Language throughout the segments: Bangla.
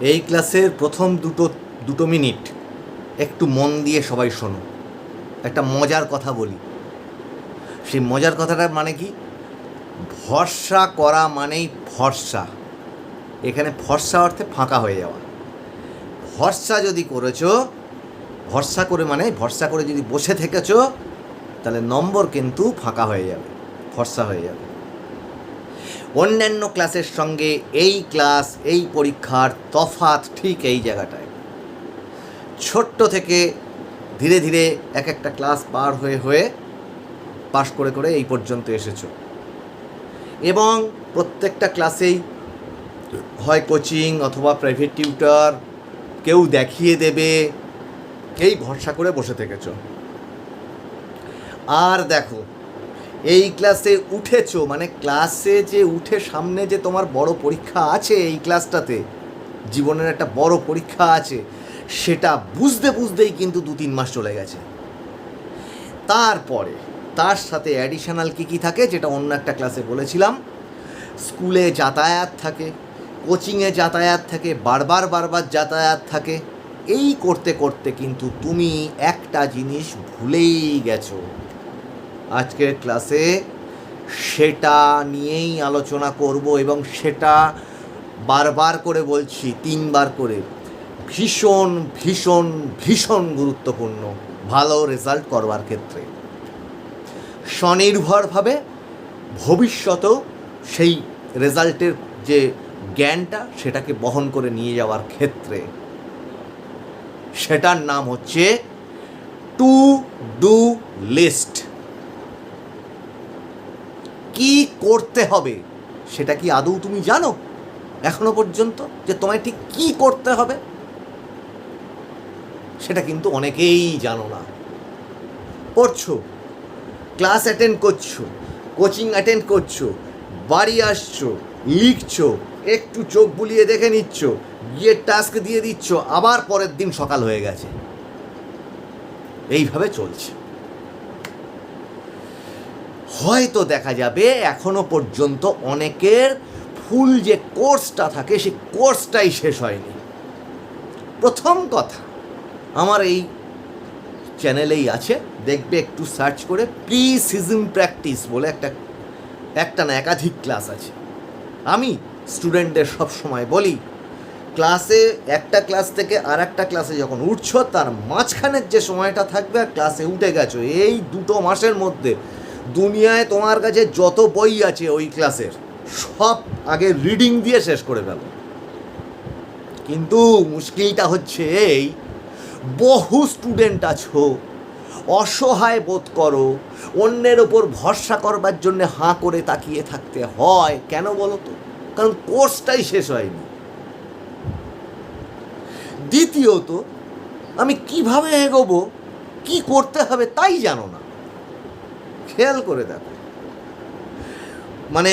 এই ক্লাসের প্রথম দুটো দুটো মিনিট একটু মন দিয়ে সবাই শোনো। একটা মজার কথা বলি। সেই মজার কথাটা মানে কি? ভরসা করা মানেই ভরসা। এখানে ভরসা অর্থে ফাঁকা হয়ে যাওয়া। ভরসা যদি করেছ, ভরসা করে মানে ভরসা করে যদি বসে থেকেছ, তাহলে নম্বর কিন্তু ফাঁকা হয়ে যাবে, ভরসা হয়ে যাবে। অন্যান্য ক্লাসের সঙ্গে এই ক্লাস, এই পরীক্ষার তফাৎ ঠিক এই জায়গাটায়। ছোট্ট থেকে ধীরে ধীরে এক একটা ক্লাস পার হয়ে হয়ে পাশ করে করে এই পর্যন্ত এসেছ। এবং প্রত্যেকটা ক্লাসেই হয় কোচিং অথবা প্রাইভেট টিউটার, কেউ দেখিয়ে দেবে, এই ভরসা করে বসে থেকেছ। আর দেখো এই ক্লাসে উঠেছো মানে ক্লাসে যে উঠে সামনে যে তোমার বড় পরীক্ষা আছে এই ক্লাসটাতে জীবনের একটা বড় পরীক্ষা আছে, সেটা বুঝতে বুঝতেই কিন্তু দু তিন মাস চলে গেছে। তারপরে, তার সাথে অ্যাডিশনাল কী কী থাকে যেটা অন্য একটা ক্লাসে বলেছিলাম স্কুলে যাতায়াত থাকে কোচিংয়ে যাতায়াত থাকে, বারবার বারবার যাতায়াত থাকে, এই করতে করতে কিন্তু তুমি একটা জিনিস ভুলেই গেছো। আজকের ক্লাসে সেটা নিয়েই আলোচনা করব এবং সেটা বারবার করে বলছি, তিনবার করে। ভীষণ ভীষণ ভীষণ গুরুত্বপূর্ণ, ভালো রেজাল্ট করবার ক্ষেত্রে। স্বনির্ভরভাবে ভবিষ্যতেও সেই রেজাল্টের যে জ্ঞানটা সেটাকে বহন করে নিয়ে যাওয়ার ক্ষেত্রে। সেটার নাম হচ্ছে টু ডু লিস্ট কি করতে হবে সেটা কি আদৌ তুমি জানো? এখনও পর্যন্ত যে তোমায় ঠিক কি করতে হবে সেটা কিন্তু অনেকেই জানো না। পড়ছো, ক্লাস অ্যাটেন্ড করছ কোচিং অ্যাটেন্ড করছ, বাড়ি আসছো, লিখছো, একটু চোখ বুলিয়ে দেখে নিচ্ছ, গিয়ে টাস্ক দিয়ে দিচ্ছ, আবার পরের দিন সকাল হয়ে গেছে। এইভাবে চলছে। হয়তো দেখা যাবে এখনও পর্যন্ত অনেকের ফুল যে কোর্সটা থাকে, সেই কোর্সটাই শেষ হয়নি। প্রথম কথা, আমার এই চ্যানেলেই আছে, দেখবে একটু সার্চ করে প্রি সিজন প্র্যাকটিস বলে একটা একটা না একাধিক ক্লাস আছে। আমি স্টুডেন্টদের সব সময় বলি, ক্লাসে একটা ক্লাস থেকে আর একটা ক্লাসে যখন উঠছো, তার মাঝখানের যে সময়টা থাকবে আর ক্লাসে উঠে গেছো, এই দুটো মাসের মধ্যে দুনিয়ায় তোমার কাছে যত বই আছে ওই ক্লাসের, সব আগে রিডিং দিয়ে শেষ করে ফেলো। কিন্তু মুশকিলটা হচ্ছে এই, বহু স্টুডেন্ট আছো, অসহায় বোধ করো, অন্যের ওপর ভরসা করবার জন্য হাঁ করে তাকিয়ে থাকতে হয়। কেন বলো তো? কারণ কোর্সটাই শেষ হয়নি। দ্বিতীয়ত, আমি কীভাবে এগোবো, কি করতে হবে তাই জানো না। খেয়াল করে দেখো। মানে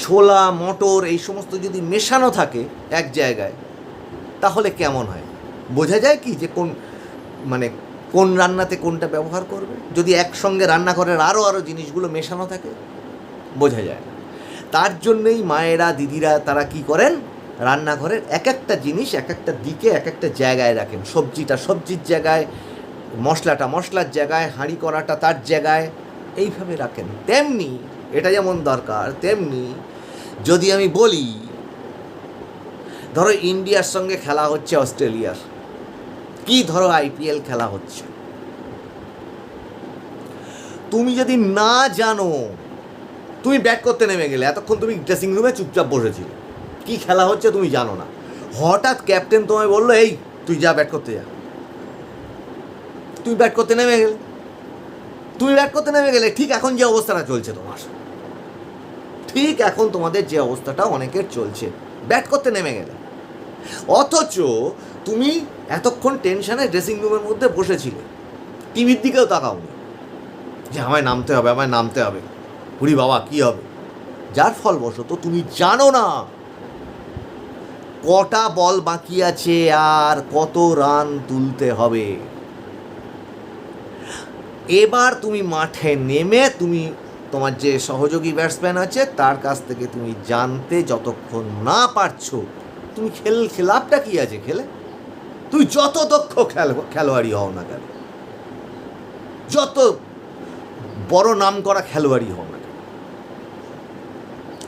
ছোলা, মটর, এই সমস্ত যদি মেশানো থাকে এক জায়গায়, তাহলে কেমন হয়? বোঝা যায় কি যে কোন মানে কোন রান্নাতে কোনটা ব্যবহার করবে? যদি একসঙ্গে রান্নাঘরের আরও আরও জিনিসগুলো মেশানো থাকে, বোঝা যায়। তার জন্যই মায়েরা, দিদিরা তারা কি করেন? রান্নাঘরের এক একটা জিনিস এক একটা দিকে এক একটা জায়গায় রাখেন। সবজিটা সবজির জায়গায় মশলাটা মশলার জায়গায়, হাঁড়ি করাটা তার জায়গায়, এইভাবে রাখেন। তেমনি এটা যেমন দরকার, তেমনি যদি আমি বলি, ধরো ইন্ডিয়ার সঙ্গে খেলা হচ্ছে অস্ট্রেলিয়ার। কি ধরো আইপিএল খেলা হচ্ছে? তুমি যদি না জানো, তুমি ব্যাট করতে নেমে গেলে, এতক্ষণ তুমি ড্রেসিং রুমে চুপচাপ বসেছিলে। কি খেলা হচ্ছে তুমি জানো না। হঠাৎ ক্যাপ্টেন তোমায় বলল, এই, তুই যা, ব্যাট করতে যা। তুমি ব্যাট করতে নেমে গেলে। তুমি ব্যাট করতে নেমে গেলে ঠিক এখন যে অবস্থাটা চলছে তোমার। ঠিক এখন তোমাদের যে অবস্থাটা অনেকের চলছে ব্যাট করতে নেমে গেলে। অথচ তুমি এতক্ষণ টেনশনে ড্রেসিং রুমের মধ্যে বসেছিলে। টিভির দিকেও তাকাওনি। যে আমায় নামতে হবে, আমায় নামতে হবে। বুড়ি বাবা, কি হবে? যার ফল বশত তুমি জানো না। কটা বল বাকি আছে আর কত রান তুলতে হবে। এবার তুমি মাঠে নেমে তুমি তোমার যে সহযোগী ব্যাটসম্যান আছে, তার কাছ থেকে তুমি জানতে যতক্ষণ না পারছ, তুমি খেল লাভটা কি আছে খেলে? তুই যত দক্ষ খেল, খেলোয়াড়ই হও না কেন? যত বড় নাম করা খেলোয়াড়ই হও না কেন?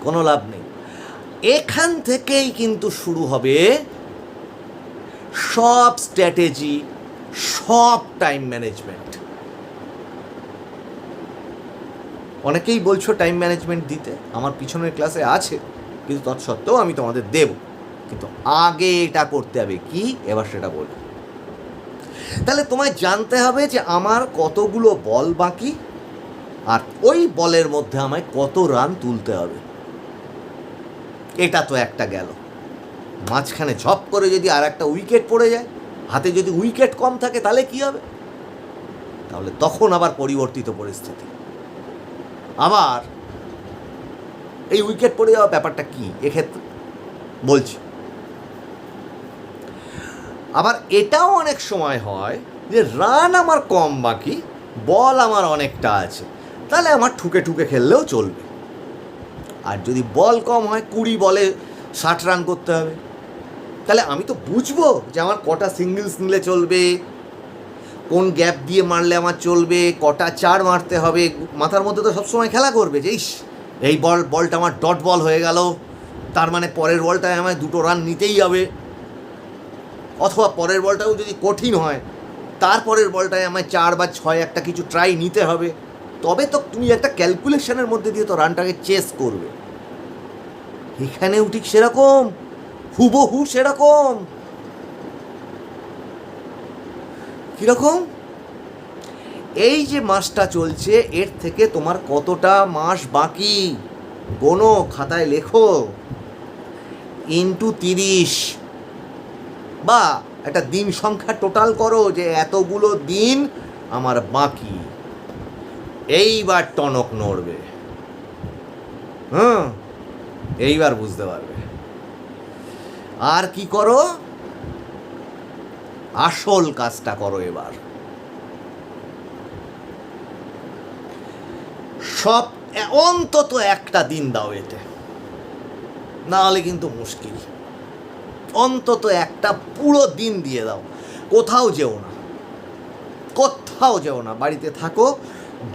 কোনো লাভ নেই। এখান থেকেই কিন্তু শুরু হবে সব স্ট্র্যাটেজি সব টাইম ম্যানেজমেন্ট অনেকেই বলছো টাইম ম্যানেজমেন্ট দিতে, আমার পিছনের ক্লাসে আছে, কিন্তু তৎসত্ত্বেও আমি তোমাদের দেব। কিন্তু আগে এটা করতে হবে কি? এবার সেটা বলব তাহলে তোমায় জানতে হবে যে আমার কতগুলো বল বাকি, আর ওই বলের মধ্যে আমায় কত রান তুলতে হবে। এটা তো একটা গেল। মাঝখানে ঝপ করে যদি আর একটা উইকেট পড়ে যায়, হাতে যদি উইকেট কম থাকে, তাহলে কি হবে? তাহলে তখন আবার পরিবর্তিত পরিস্থিতি। আবার এই উইকেট পড়ে যাওয়া ব্যাপারটা কী? এক্ষেত্রে বলছি। আবার এটাও অনেক সময় হয় যে রান আমার কম বাকি বল আমার অনেকটা আছে। তাহলে আমার ঠুকে ঠুকে খেললেও চলবে। আর যদি বল কম হয়, কুড়ি বলে ষাট রান করতে হবে। তাহলে আমি তো বুঝব যে আমার কটা সিঙ্গেলস নিলে চলবে। কোন গ্যাপ দিয়ে মারলে আমার চলবে, কটা চার মারতে হবে, মাথার মধ্যে তো সবসময় খেলা করবে, যে ইস। এই বল, বলটা আমার ডট বল হয়ে গেল, তার মানে পরের বলটায় আমায় দুটো রান নিতেই হবে। অথবা পরের বলটাও যদি কঠিন হয় তারপরের বলটায় আমায় চার বা ছয় একটা কিছু ট্রাই নিতে হবে। তবে তো তুমি একটা ক্যালকুলেশনের মধ্যে দিয়ে তো রানটাকে চেস করবে। এখানেও ঠিক সেরকম, হুবহু সেরকম। কীরকম? এই যে মাসটা চলছে, এর থেকে তোমার কতটা মাস বাকি? গোনো, খাতায় লেখো। ইন্টু তিরিশ। বা, একটা দিন সংখ্যা টোটাল করো যে এতগুলো দিন আমার বাকি। এইবার টনক নড়বে। হুম? এইবার বুঝতে পারবে। আর কি করো? আসল কাজটা করো এবার। সব, অন্তত একটা দিন দাও এতে। না হলে কিন্তু মুশকিল। অন্তত একটা পুরো দিন দিয়ে দাও। কোথাও যেও না। কোথাও যেও না। বাড়িতে থাকো।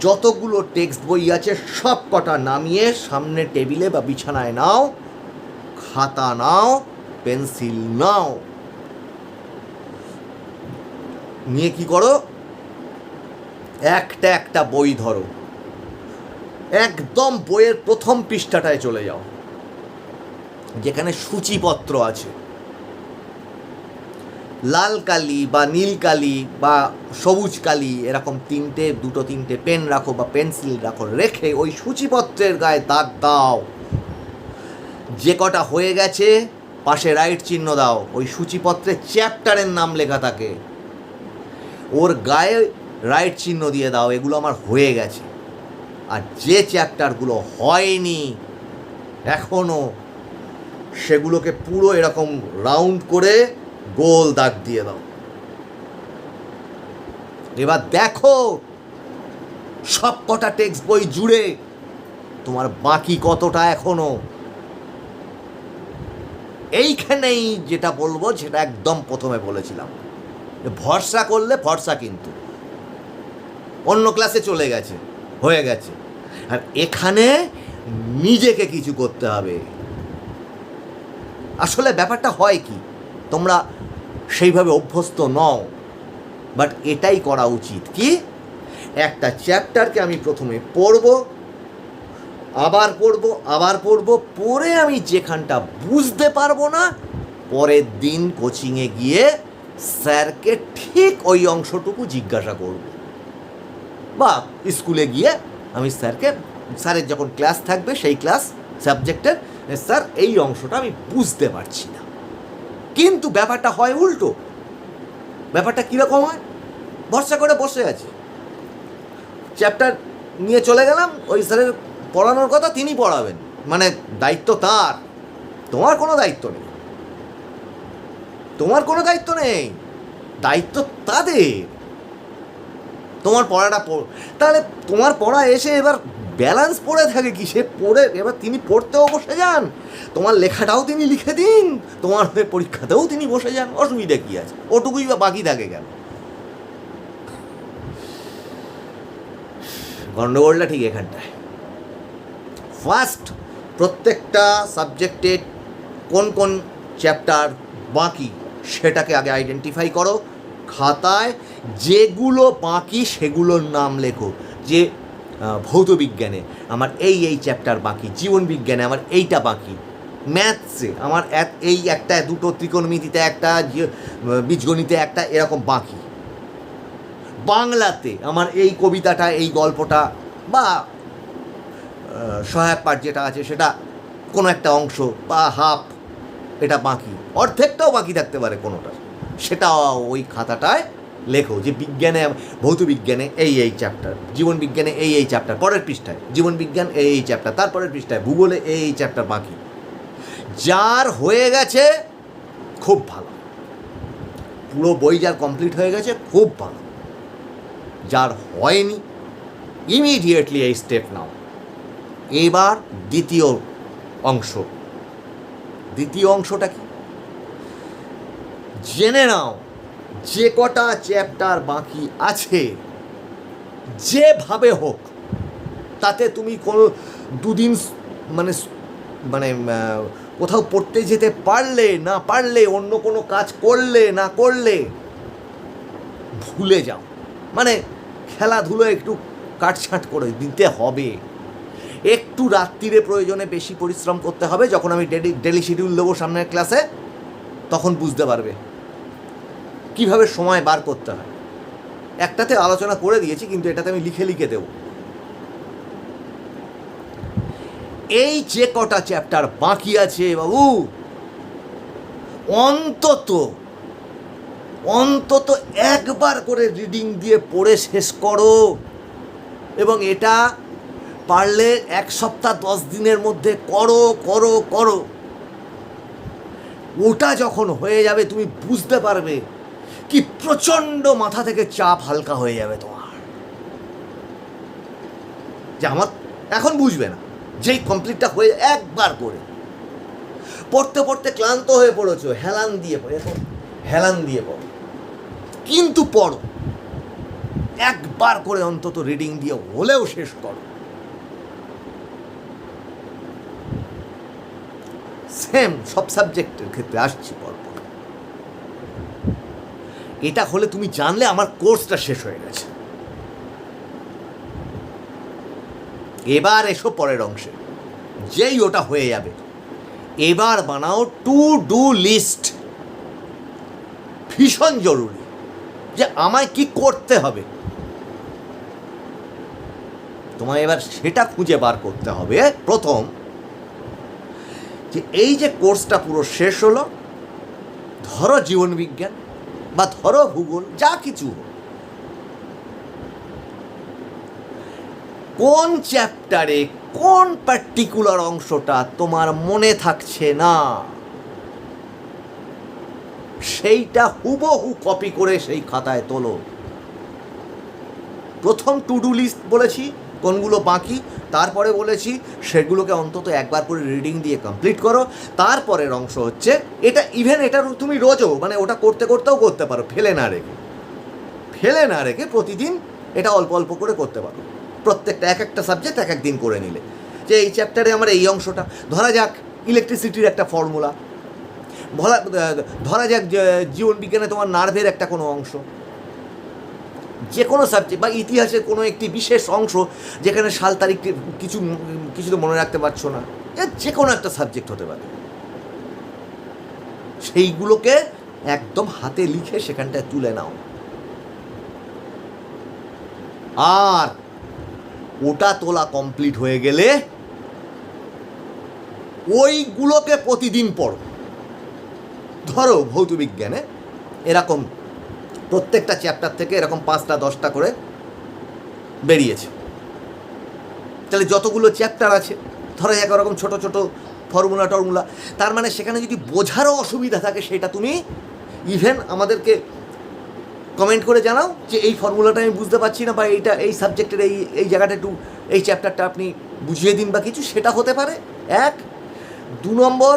যতগুলো টেক্সট বই আছে, সব কটা নামিয়ে সামনে টেবিলে বা বিছানায় নাও। খাতা নাও, পেন্সিল নাও। নিয়ে কি করো? একটা একটা বই ধরো। একদম বইয়ের প্রথম পৃষ্ঠাটায় চলে যাও। যেখানে সূচিপত্র আছে। লাল কালি বা নীল কালি বা সবুজ কালি এরকম তিনটে, দুটো তিনটে পেন রাখো বা পেন্সিল রাখো, রেখে ওই সূচিপত্রের গায়ে দাগ দাও। যে কটা হয়ে গেছে, পাশে রাইট চিহ্ন দাও। ওই সূচিপত্রে চ্যাপ্টারের নাম লেখা থাকে। ওর গায়ে রাইট চিহ্ন দিয়ে দাও, এগুলো আমার হয়ে গেছে। আর যে চ্যাপ্টারগুলো হয়নি এখনও সেগুলোকে পুরো এরকম রাউন্ড করে গোল দাগ দিয়ে দাও। এবার দেখো সব কটা টেক্সট বই জুড়ে তোমার বাকি কতটা এখনও। এইখানেই যেটা বলব সেটা একদম প্রথমে বলেছিলাম। ভরসা করলে ভরসা কিন্তু। অন্য ক্লাসে চলে গেছে, হয়ে গেছে। আর এখানে নিজেকে কিছু করতে হবে। আসলে ব্যাপারটা হয় কি, তোমরা সেইভাবে অভ্যস্ত নও বাট এটাই করা উচিত। কি? একটা চ্যাপ্টারকে আমি প্রথমে পড়ব, আবার পড়ব আবার পড়ব, পড়ে আমি যেখানটা বুঝতে পারব না, পরের দিন কোচিংয়ে গিয়ে স্যারকে ঠিক ওই অংশটুকু জিজ্ঞাসা করব। বা স্কুলে গিয়ে আমি স্যারকে, স্যারের যখন ক্লাস থাকবে, সেই ক্লাস সাবজেক্টের, স্যার এই অংশটা আমি বুঝতে পারছি না। কিন্তু ব্যাপারটা হয় উল্টো। ব্যাপারটা কীরকম হয়? ভরসা করে বসে আছি। চ্যাপ্টার নিয়ে চলে গেলাম, ওই স্যারের পড়ানোর কথা তিনি পড়াবেন। মানে দায়িত্ব তার। তোমার কোনো দায়িত্ব নেই। তোমার কোনো দায়িত্ব নেই। দায়িত্ব তাদের। তোমার পড়াটা পড়, তাহলে তোমার পড়া এসে এবার ব্যালেন্স পড়ে থাকে কি? সে পড়ে, এবার তিনি পড়তেও বসে যান। তোমার লেখাটাও তিনি লিখে দিন। তোমার পরীক্ষাতেও তিনি বসে যান। অসুবিধা কী আছে? ওটুকুই বা বাকি থাকে কেন? গণ্ডগোলটা ঠিক এখানটায়। ফার্স্ট প্রত্যেকটা সাবজেক্টের কোন কোন চ্যাপ্টার বাকি? সেটাকে আগে আইডেন্টিফাই করো। খাতায় যেগুলো বাকি সেগুলোর নাম লেখো। যে আহ, ভৌত বিজ্ঞানে আমার এই এই চ্যাপ্টার বাকি জীবন বিজ্ঞানে আমার এইটা বাকি। ম্যাথসে আমার এক- এই একটা দুটো ত্রিকোণমিতিতে একটা বীজগণিতে একটা এরকম বাকি। বাংলাতে আমার এই কবিতাটা এই গল্পটা বা সহায়ক পাঠ যেটা আছে সেটা কোনো একটা অংশ বা হাফ এটা বাকি। অর্ধেকটাও বাকি থাকতে পারে কোনোটা। সেটা ওই খাতাটায় লেখো যে বিজ্ঞানে, ভৌত বিজ্ঞানে এই এই চ্যাপ্টার জীবন বিজ্ঞানে এই এই চ্যাপ্টার পরের পৃষ্ঠায়, জীবন বিজ্ঞান এই এই চ্যাপ্টার তারপরের পৃষ্ঠায়, ভূগোলে এই এই চ্যাপ্টার বাকি। যার হয়ে গেছে খুব ভালো। পুরো বই যার কমপ্লিট হয়ে গেছে খুব ভালো। যার হয়নি ইমিডিয়েটলি এই স্টেপ নাও। এবার দ্বিতীয় অংশ। দ্বিতীয় অংশটা কি? জেনে নাও, যে কটা চ্যাপ্টার বাকি আছে, যেভাবে হোক, তাতে তুমি কোনো দুদিন মানে মানে কোথাও পড়তে যেতে পারলে, না পারলে, অন্য কোনো কাজ করলে, না করলে, ভুলে যাও। মানে খেলাধুলো একটু কাটছাঁট করে দিতে হবে। একটু রাত্রিরে প্রয়োজনে বেশি পরিশ্রম করতে হবে। যখন আমি ডেলি ডেলি শিডিউল দেবো সামনের ক্লাসে তখন বুঝতে পারবে কীভাবে সময় বার করতে হয়। একটাতে আলোচনা করে দিয়েছি, কিন্তু এটাতে আমি লিখে লিখে দেব। এই যে কটা চ্যাপ্টার বাকি আছে বাবু, অন্তত অন্তত একবার করে রিডিং দিয়ে পড়ে শেষ করো। এবং এটা পারলে এক সপ্তাহ দশ দিনের মধ্যে করো করো করো। ওটা যখন হয়ে যাবে, তুমি বুঝতে পারবে কি প্রচণ্ড মাথা থেকে চাপ হালকা হয়ে যাবে তোমার। যে আমার এখন বুঝবে না, যেই কমপ্লিটটা হয়ে একবার করে। পড়তে পড়তে ক্লান্ত হয়ে পড়েছো, হেলান দিয়ে পড়ে হেলান দিয়ে পড়ো। কিন্তু পড়ো। একবার করে অন্তত রিডিং দিয়ে হলেও শেষ করো। সেম সব সাবজেক্টের ক্ষেত্রে আসছি পরপর। এটা হলে তুমি জানলে আমার কোর্সটা শেষ হয়ে গেছে। এবার এসো পরের অংশে। যেই ওটা হয়ে যাবে। এবার বানাও টু ডু লিস্ট। ভীষণ জরুরি যে আমায় কি করতে হবে। তোমায় এবার সেটা খুঁজে বার করতে হবে। প্রথম যে এই যে কোর্সটা পুরো শেষ হলো, ধরো জীবনবিজ্ঞান বা ধরো ভূগোল, যা কিছু। কোন চ্যাপ্টারে কোন পার্টিকুলার অংশটা তোমার মনে থাকছে না, সেইটা হুবহু কপি করে সেই খাতায় তোলো প্রথম টু ডু লিস্ট বলেছি কোনগুলো বাকি? তারপরে বলেছি, সেগুলোকে অন্তত একবার করে রিডিং দিয়ে কমপ্লিট করো। তারপরের অংশ হচ্ছে, এটা ইভেন এটা তুমি রোজও মানে ওটা করতে করতেও করতে পারো, ফেলে না রেখে। ফেলে না রেখে প্রতিদিন এটা অল্প অল্প করে করতে পারো। প্রত্যেকটা, এক একটা সাবজেক্ট এক এক দিন করে নিলে। যে এই চ্যাপ্টারে আমার এই অংশটা, ধরা যাক ইলেকট্রিসিটির একটা ফর্মুলা ধরা যাক যে জীবন বিজ্ঞানে তোমার নার্ভের একটা কোনো অংশ। যে কোনো সাবজেক্ট বা ইতিহাসের কোনো একটি বিশেষ অংশ যেখানে সাল তারিখ কিছু কিছু তো মনে রাখতে পারছ না। যে কোনো একটা সাবজেক্ট হতে পারে। সেইগুলোকে একদম হাতে লিখে সেখানটায় তুলে নাও। আর ওটা তোলা কমপ্লিট হয়ে গেলে ওইগুলোকে প্রতিদিন পড়ো। ধরো ভৌত বিজ্ঞানে এরকম প্রত্যেকটা চ্যাপ্টার থেকে এরকম পাঁচটা, দশটা করে বেরিয়েছে। তাহলে যতগুলো চ্যাপ্টার আছে, ধরো এক রকম ছোট ছোট ফর্মুলা টর্মুলা তার মানে সেখানে যদি বোঝারও অসুবিধা থাকে, সেটা তুমি ইভেন আমাদেরকে কমেন্ট করে জানাও যে এই ফর্মুলাটা আমি বুঝতে পারছি না, বা এইটা, এই সাবজেক্টের এই এই জায়গাটা একটু, এই চ্যাপ্টারটা আপনি বুঝিয়ে দিন বা কিছু, সেটা হতে পারে। এক, দু নম্বর,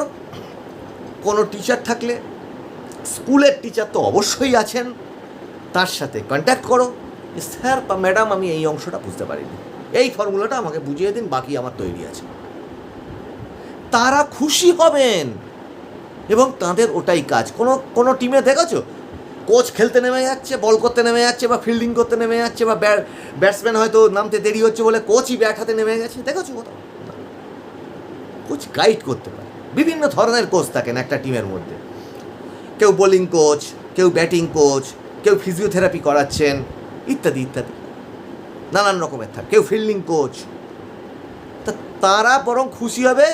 কোনো টিচার থাকলে স্কুলের টিচার তো অবশ্যই আছেন। তার সাথে কন্ট্যাক্ট করো। স্যার বা ম্যাডাম আমি এই অংশটা বুঝতে পারিনি। এই ফর্মুলাটা আমাকে বুঝিয়ে দিন, বাকি আমার তৈরি আছে। তারা খুশি হবেন। এবং তাদের ওটাই কাজ। কোনো কোনো টিমে দেখেছ? কোচ খেলতে নেমে যাচ্ছে বল করতে নেমে যাচ্ছে, বা ফিল্ডিং করতে নেমে যাচ্ছে, বা ব্যাটসম্যান হয়তো নামতে দেরি হচ্ছে বলে কোচই ব্যাট হাতে নেমে গেছে। দেখেছ কোথাও কোচ গাইড করতে পারে। বিভিন্ন ধরনের কোচ থাকেন একটা টিমের মধ্যে। কেউ বোলিং কোচ কেউ ব্যাটিং কোচ কেউ ফিজিওথেরাপি করাচ্ছেন, ইত্যাদি ইত্যাদি। নানান রকমের থাকে। কেউ ফিল্ডিং কোচ তা তারা বরং খুশি হবে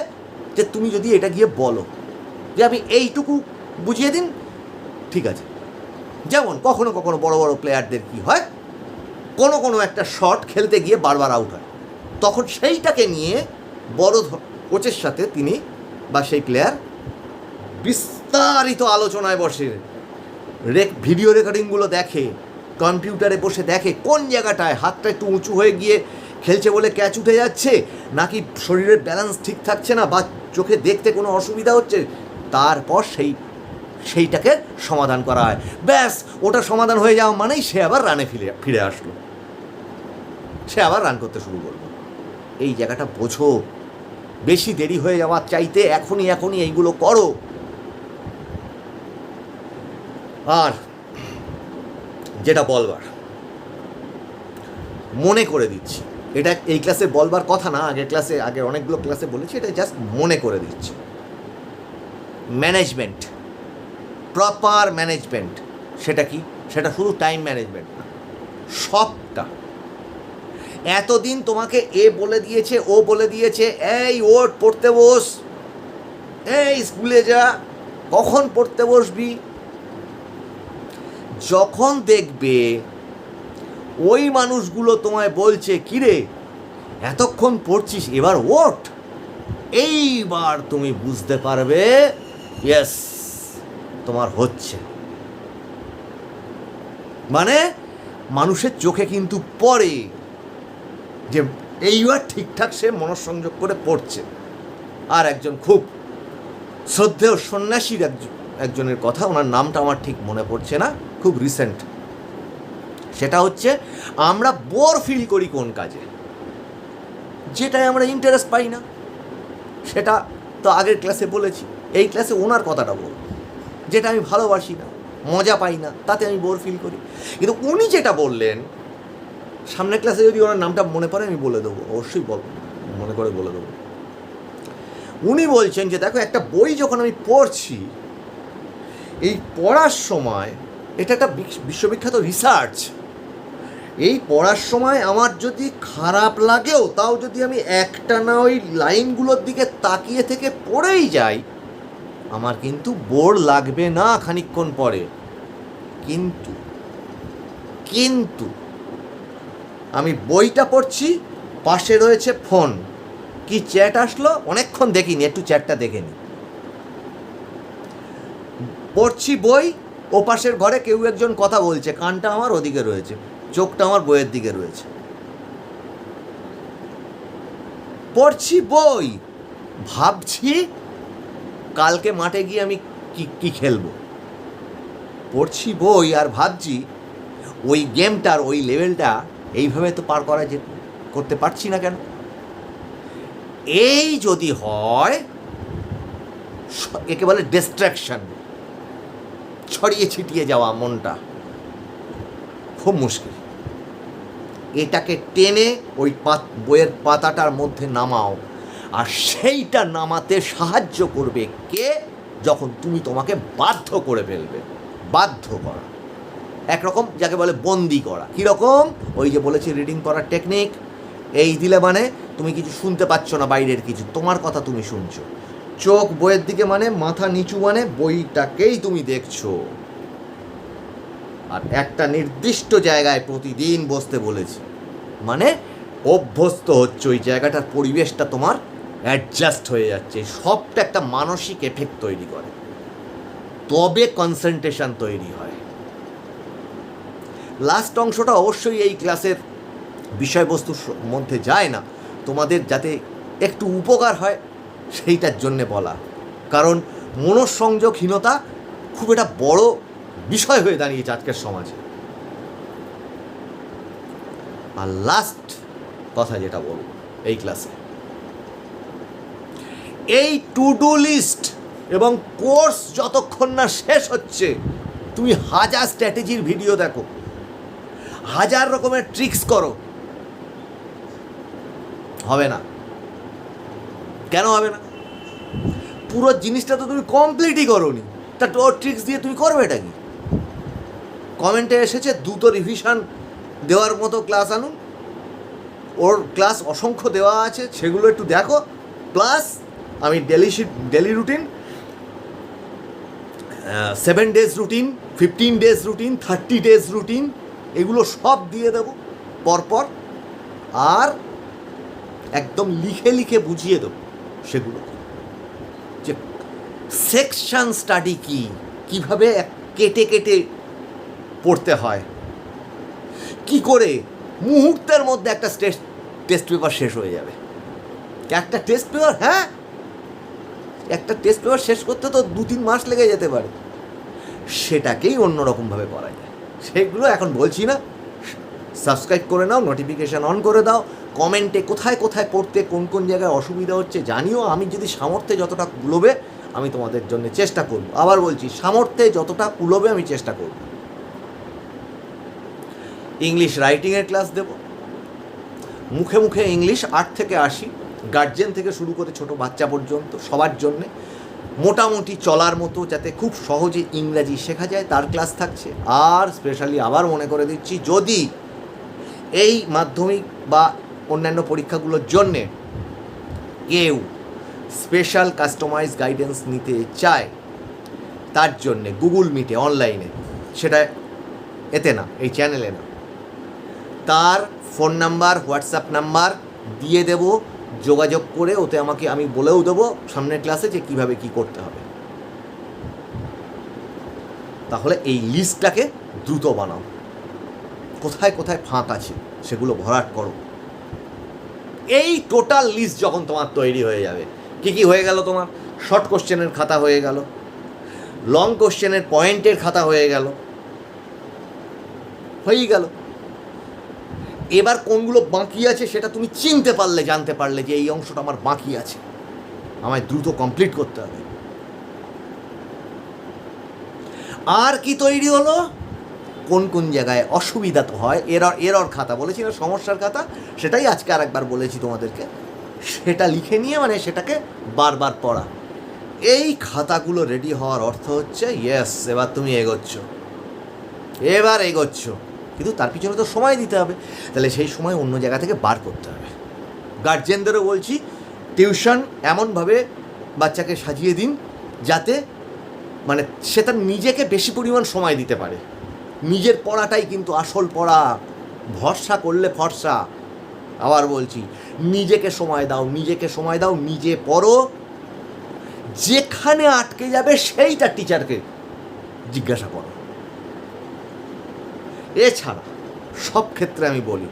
যে তুমি যদি এটা গিয়ে বলো। যে আমি এইটুকু বুঝিয়ে দিন, ঠিক আছে। যেমন কখনো কখনো বড় বড় প্লেয়ারদের কি হয়, কোনো কোনো একটা শট খেলতে গিয়ে বারবার আউট হয়। তখন সেইটাকে নিয়ে বড় কোচের সাথে তিনি বা সেই প্লেয়ার বিস্তারিত আলোচনায় বসে। ভিডিও রেকর্ডিংগুলো দেখে, কম্পিউটারে বসে দেখে কোন জায়গাটায় হাতটা একটু উঁচু হয়ে গিয়ে খেলছে বলে ক্যাচ উঠে যাচ্ছে, নাকি শরীরের ব্যালেন্স ঠিক থাকছে না বা চোখে দেখতে কোনো অসুবিধা হচ্ছে, তারপর সেই, সেইটাকে সমাধান করা হয়। ব্যাস, ওটা সমাধান হয়ে যাওয়া মানেই সে আবার রানে ফিরে ফিরে আসলো। সে আবার রান করতে শুরু করল। এই জায়গাটা বোঝো, বেশি দেরি হয়ে যাওয়ার চাইতে এখনই এখনই এইগুলো করো। আর যেটা বলবার, মনে করে দিচ্ছি। এটা এই ক্লাসে বলবার কথা না, আগের ক্লাসে আগে অনেকগুলো ক্লাসে বলেছি, এটা জাস্ট মনে করে দিচ্ছি। ম্যানেজমেন্ট প্রপার ম্যানেজমেন্ট সেটা কি? সেটা শুধু টাইম ম্যানেজমেন্ট না, সবটা। এতদিন তোমাকে এ বলে দিয়েছে, ও বলে দিয়েছে, এই ওর পড়তে বস, এই স্কুলে যা, কখন পড়তে বসবি? যখন দেখবে ওই মানুষগুলো তোমায় বলছে কিরে এতক্ষণ পড়ছিস, এবার ওঠ। এইবার তুমি বুঝতে পারবে, ইয়েস, তোমার হচ্ছে। মানে মানুষের চোখে কিন্তু পড়ে যে এইবার ঠিকঠাক সে মনঃসংযোগ করে পড়ছে। আর একজন খুব শ্রদ্ধেয় সন্ন্যাসীর একজন একজনের কথা, ওনার নামটা আমার ঠিক মনে পড়ছে না, খুব রিসেন্ট সেটা হচ্ছে, আমরা বোর ফিল করি কোন কাজে। যেটায় আমরা ইন্টারেস্ট পাই না। সেটা তো আগের ক্লাসে বলেছি। এই ক্লাসে ওনার কথাটা বল যেটা আমি ভালোবাসি না, মজা পাই না, তাতে আমি বোর ফিল করি। কিন্তু উনি যেটা বললেন, সামনের ক্লাসে যদি ওনার নামটা মনে পড়ে, আমি বলে দেবো, অবশ্যই বল মনে করে বলে দেবো। উনি বলছেন যে, দেখো, একটা বই যখন আমি পড়ছি এই পড়ার সময়, এটা একটা বিশ- বিশ্ববিখ্যাত রিসার্চ এই পড়ার সময় আমার যদি খারাপ লাগেও, তাও যদি আমি একটা না ওই লাইনগুলোর দিকে তাকিয়ে থেকে পড়েই যাই, আমার কিন্তু বোর লাগবে না খানিকক্ষণ পরে। কিন্তু কিন্তু, আমি বইটা পড়ছি, পাশে রয়েছে ফোন। কি চ্যাট আসলো? অনেকক্ষণ দেখিনি, একটু চ্যাটটা দেখে নি পড়ছি বই ও পাশের ঘরে কেউ একজন কথা বলছে, কানটা আমার ওদিকে রয়েছে, চোখটা আমার বইয়ের দিকে রয়েছে। পড়ছি বই, ভাবছি কালকে মাঠে গিয়ে আমি কি কি খেলব। পড়ছি বই আর ভাবছি ওই গেমটার ওই লেভেলটা এইভাবে তো পার করা যে, করতে পারছি না কেন? এই যদি হয় একে বলে ডিস্ট্র্যাকশন ছড়িয়ে ছিটিয়ে যাওয়া মনটা খুব মুশকিল। এটাকে টেনে ওই পাত, বইয়ের পাতাটার মধ্যে নামাও আর সেইটা নামাতে সাহায্য করবে কে? যখন তুমি তোমাকে বাধ্য করে ফেলবে। বাধ্য করা। একরকম যাকে বলে বন্দি করা। কীরকম? ওই যে বলেছি রিডিং করার টেকনিক এই দিলে মানে তুমি কিছু শুনতে পাচ্ছ না বাইরের কিছু। তোমার কথা তুমি শুনছো। চোখ বইয়ের দিকে মানে মাথা নিচু মানে বইটাকেই তুমি দেখছ। আর একটা নির্দিষ্ট জায়গায় প্রতিদিন বসতে বলেছি। মানে অভ্যস্ত হচ্ছে ওই জায়গাটার পরিবেশটা তোমার অ্যাডজাস্ট হয়ে যাচ্ছে। সবটা একটা মানসিক এফেক্ট তৈরি করে। তবে কনসেন্ট্রেশন তৈরি হয়। লাস্ট অংশটা অবশ্যই এই ক্লাসের বিষয়বস্তুর মধ্যে যায় না। তোমাদের যাতে একটু উপকার হয় সেইটার জন্যে বলা। কারণ মনঃসংযোগহীনতা খুব একটা বড় বিষয় হয়ে দাঁড়িয়েছে আজকের সমাজে। আর লাস্ট কথা যেটা বলব এই ক্লাসে এই টু ডু লিস্ট এবং কোর্স যতক্ষণ না শেষ হচ্ছে, তুমি হাজার স্ট্র্যাটেজির ভিডিও দেখো। হাজার রকমের ট্রিক্স করো। হবে না। কেন হবে না? পুরো জিনিসটা তো তুমি কমপ্লিটই করোনি। তা ওর ট্রিক্স দিয়ে তুমি করবে এটা কি? কমেন্টে এসেছে দ্রুত রিভিশন দেওয়ার মতো ক্লাস আনুন। ওর ক্লাস অসংখ্য দেওয়া আছে, সেগুলো একটু দেখো। প্লাস আমি daily daily routine seven days routine fifteen days routine thirty days routine এগুলো সব দিয়ে দেবো পরপর। আর একদম লিখে লিখে বুঝিয়ে দেবো সেগুলো সেকশন স্টাডি কি? কীভাবে কেটে কেটে পড়তে হয়? কি করে? মুহূর্তের মধ্যে একটা টেস্ট টেস্ট পেপার শেষ হয়ে যাবে। একটা টেস্ট পেপার হ্যাঁ? একটা টেস্ট পেপার শেষ করতে তো দু তিন মাস লেগে যেতে পারে। সেটাকেই অন্যরকমভাবে করা যায় সেগুলো এখন বলছি না। সাবস্ক্রাইব করে নাও নোটিফিকেশান অন করে দাও। কমেন্টে কোথায় কোথায় পড়তে, কোন কোন জায়গায় অসুবিধা হচ্ছে জানিও। আমি যদি সামর্থ্যে যতটা কুলোবে আমি তোমাদের জন্য চেষ্টা করব। আবার বলছি, সামর্থ্যে যতটা কুলোবে আমি চেষ্টা করব। ইংলিশ রাইটিংয়ের ক্লাস দেব। মুখে মুখে ইংলিশ আট থেকে আশি গার্জেন থেকে শুরু করে ছোট বাচ্চা পর্যন্ত সবার জন্যে। মোটামুটি চলার মতো যাতে খুব সহজে ইংরাজি শেখা যায়, তার ক্লাস থাকছে। আর স্পেশালি আবার মনে করে দিচ্ছি, যদি এই মাধ্যমিক বা অন্যান্য পরীক্ষাগুলোর জন্যে কেউ স্পেশাল কাস্টমাইজ গাইডেন্স নিতে চায়, তার জন্যে গুগল মিটে অনলাইনে, সেটা এতে না, এই চ্যানেলে না। তার ফোন নাম্বার, হোয়াটসঅ্যাপ নাম্বার দিয়ে দেব, যোগাযোগ করে ওতে আমাকে আমি বলেও দেবো সামনের ক্লাসে যে কীভাবে কি করতে হবে। তাহলে এই লিস্টটাকে দ্রুত বানাও। কোথায় কোথায় ফাঁক আছে সেগুলো ভরাট করো। এই টোটাল লিস্ট যখন তোমার তৈরি হয়ে যাবে কি কি হয়ে গেল তোমার? শর্ট কোশ্চেনের খাতা হয়ে গেল। লং কোশ্চেনের পয়েন্টের খাতা হয়ে গেল। হয়েই গেল। এবার কোনগুলো বাকি আছে সেটা তুমি চিনতে পারলে, জানতে পারলে যে এই অংশটা আমার বাকি আছে। আমায় দ্রুত কমপ্লিট করতে হবে। আর কি তৈরি হলো? কোন কোন জায়গায় অসুবিধা তো হয় এরর এরর খাতা বলেছি না, সমস্যার খাতা, সেটাই আজকে আর একবার বলেছি তোমাদেরকে। সেটা লিখে নিয়ে মানে সেটাকে বারবার পড়া। এই খাতাগুলো রেডি হওয়ার অর্থ হচ্ছে ইয়েস এবার তুমি এগোচ্ছ। এবার এগোচ্ছ। কিন্তু তার পিছনে তো সময় দিতে হবে। তাহলে সেই সময় অন্য জায়গা থেকে বার করতে হবে। গার্জেনদেরও বলছি টিউশন এমনভাবে বাচ্চাকে সাজিয়ে দিন, যাতে মানে সে তার নিজেকে বেশি পরিমাণ সময় দিতে পারে। নিজের পড়াটাই কিন্তু আসল পড়া। ভরসা করলে ফর্সা আবার বলছি, নিজেকে সময় দাও, নিজেকে সময় দাও, নিজে পড়ো। যেখানে আটকে যাবে সেইটা টিচারকে জিজ্ঞাসা করো। এছাড়া সব ক্ষেত্রে আমি বলি,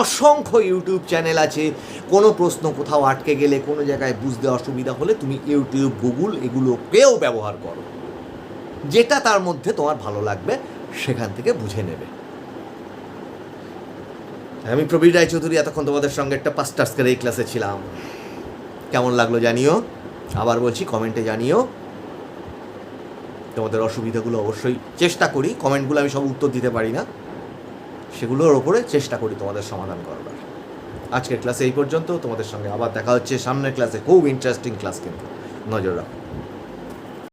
অসংখ্য ইউটিউব চ্যানেল আছে, কোনো প্রশ্ন কোথাও আটকে গেলে, কোনো জায়গায় বুঝতে অসুবিধা হলে তুমি ইউটিউব, গুগল এগুলোকেও ব্যবহার করো। যেটা তার মধ্যে তোমার ভালো লাগবে, সেখান থেকে বুঝে নেবে। আমি প্রবীর রায়চৌধুরী এতক্ষণ তোমাদের সঙ্গে একটা পাস্টার্সকের এই ক্লাসে ছিলাম। কেমন লাগল জানিও? আবার বলছি কমেন্টে জানিও। তোমাদের অসুবিধাগুলো অবশ্যই চেষ্টা করি। কমেন্টগুলো আমি সব উত্তর দিতে পারি না। সেগুলোর ওপরে চেষ্টা করি তোমাদের সমাধান করবার। আজকের ক্লাসে এই পর্যন্ত। তোমাদের সঙ্গে আবার দেখা হচ্ছে সামনের ক্লাসে খুব ইন্টারেস্টিং ক্লাস কিন্তু। নজর রাখো।